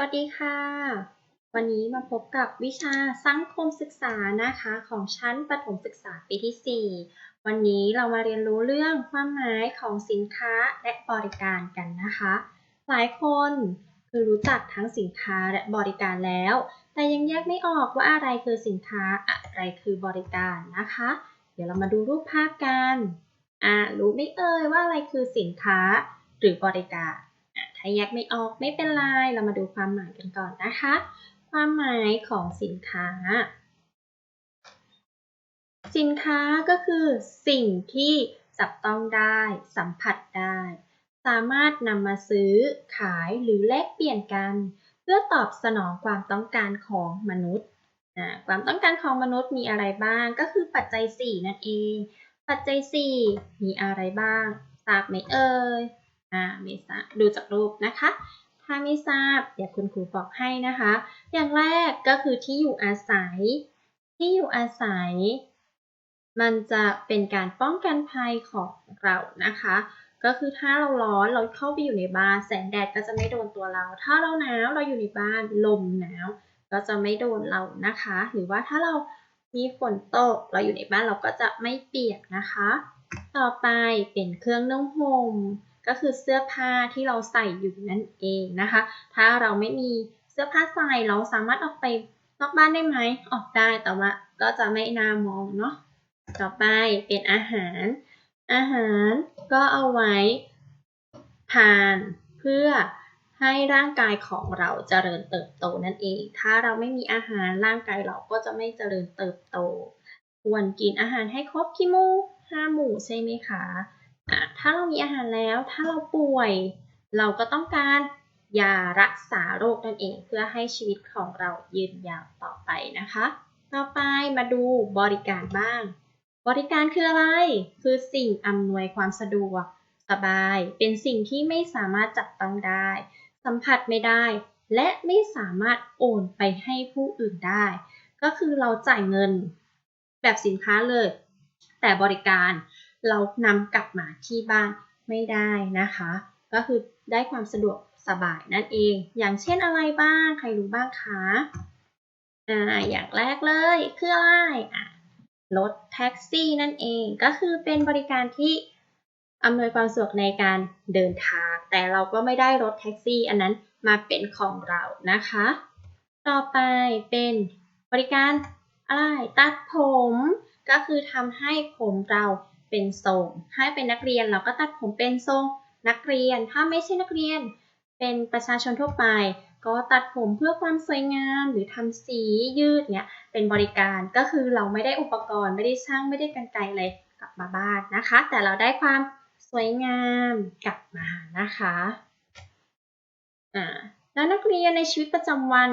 วัสดีค่ะ วันนี้มาพบกับวิชาสังคมศึกษานะคะของชั้นประถมศึกษาปีที่ 4 วันนี้เรามาเรียนรู้เรื่องความหมายของสินค้าและบริการกันนะคะ หลายคนคือรู้จักทั้งสินค้าและบริการแล้ว แต่ยังแยกไม่ออกว่าอะไรคือสินค้าอะไรคือบริการนะคะ เดี๋ยวเรามาดูรูปภาพกันอ่ารู้ไหมเอ่ยว่าอะไรคือสินค้าหรือบริการ ถ้าแยกไม่ออกไม่เป็นไร เรามาดูความหมายกันก่อนนะคะ ความหมายของสินค้า สินค้าก็คือสิ่งที่จับต้องได้ สัมผัสได้ สามารถนำมาซื้อ ขายหรือแลกเปลี่ยนกัน เพื่อตอบสนองความต้องการของมนุษย์ความต้องการของมนุษย์มีอะไรบ้าง ก็คือปัจจัย 4 นั่นเอง ปัจจัย 4 มีอะไรบ้างทราบไหมเอ่ย อ่าไม่ทราบดูจากรูปนะคะ ถ้าไม่ทราบเดี๋ยวคุณครูบอกให้นะคะ อย่างแรกก็คือที่อยู่อาศัย ที่อยู่อาศัย มันจะเป็นการป้องกันภัยของเรานะคะ ก็คือถ้าเราร้อนเราเข้าไปอยู่ในบ้านแสงแดดก็จะไม่โดนตัวเรา ถ้าเราหนาวเราอยู่ในบ้านลมหนาวก็จะไม่โดนเรานะคะ หรือว่าถ้าเรามีฝนตกเราอยู่ในบ้านเราก็จะไม่เปียกนะคะ ต่อไปเป็นเครื่องนุ่งห่ม ก็คือเสื้อผ้าที่เราใส่อยู่นั่นเองนะคะ ถ้าเราไม่มีเสื้อผ้าใส่เราสามารถออกไปนอกบ้านได้ไหม ออกได้แต่ว่าก็จะไม่น่ามองเนาะ ต่อไปเป็นอาหาร อาหารก็เอาไว้ทานเพื่อให้ร่างกายของเราเจริญเติบโตนั่นเอง ถ้าเราไม่มีอาหารร่างกายเราก็จะไม่เจริญเติบโต ควรกินอาหารให้ครบกี่หมู่ห้าหมู่ใช่ไหมคะ ถ้าเรามีอาหารแล้วถ้าเราป่วย เราก็ต้องการยารักษาโรคนั่นเองเพื่อให้ชีวิตของเรายืนยาวต่อไปนะคะ ต่อไปมาดูบริการบ้าง บริการคืออะไร คือสิ่งอำนวยความสะดวก สบาย เป็นสิ่งที่ไม่สามารถจับต้องได้ สัมผัสไม่ได้ และไม่สามารถโอนไปให้ผู้อื่นได้ ก็คือเราจ่ายเงิน แบบสินค้าเลย แต่บริการ เรานำกลับมาที่บ้านไม่ได้นะคะ ก็คือได้ความสะดวกสบายนั่นเอง อย่างเช่นอะไรบ้าง ใครรู้บ้างคะอ่าอย่างแรกเลยคืออะไรอะรถแท็กซี่นั่นเอง ก็คือเป็นบริการที่อำนวยความสะดวกในการเดินทาง แต่เราก็ไม่ได้รถแท็กซี่ อันนั้นมาเป็นของเรานะคะ ต่อไปเป็นบริการอะไรตัดผม ก็คือทำให้ผมเรา เป็นทรงให้เป็นนักเรียนเราก็ตัดผมเป็นทรงนักเรียน ถ้าไม่ใช่นักเรียน เป็นประชาชนทั่วไป ก็ตัดผมเพื่อความสวยงามหรือทำสียืดเนี่ยเป็นบริการก็คือเราไม่ได้อุปกรณ์ไม่ได้ช่างไม่ได้กันไกลอะไรกลับมาบ้านนะคะ แต่เราได้ความสวยงามกลับมานะคะอ่าแล้วนักเรียนในชีวิตประจำวัน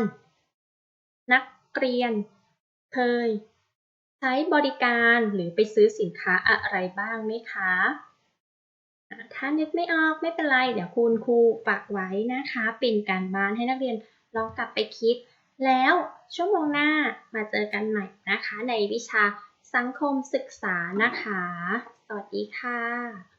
นักเรียนเคย ใช้บริการหรือไปซื้อสินค้าอะไรบ้างไหมคะ ถ้านึกไม่ออกไม่เป็นไร เดี๋ยวคุณครูฝากไว้นะคะ เป็นการบ้านให้นักเรียนลองกลับไปคิด แล้วชั่วโมงหน้ามาเจอกันใหม่นะคะ ในวิชาสังคมศึกษานะคะ สวัสดีค่ะ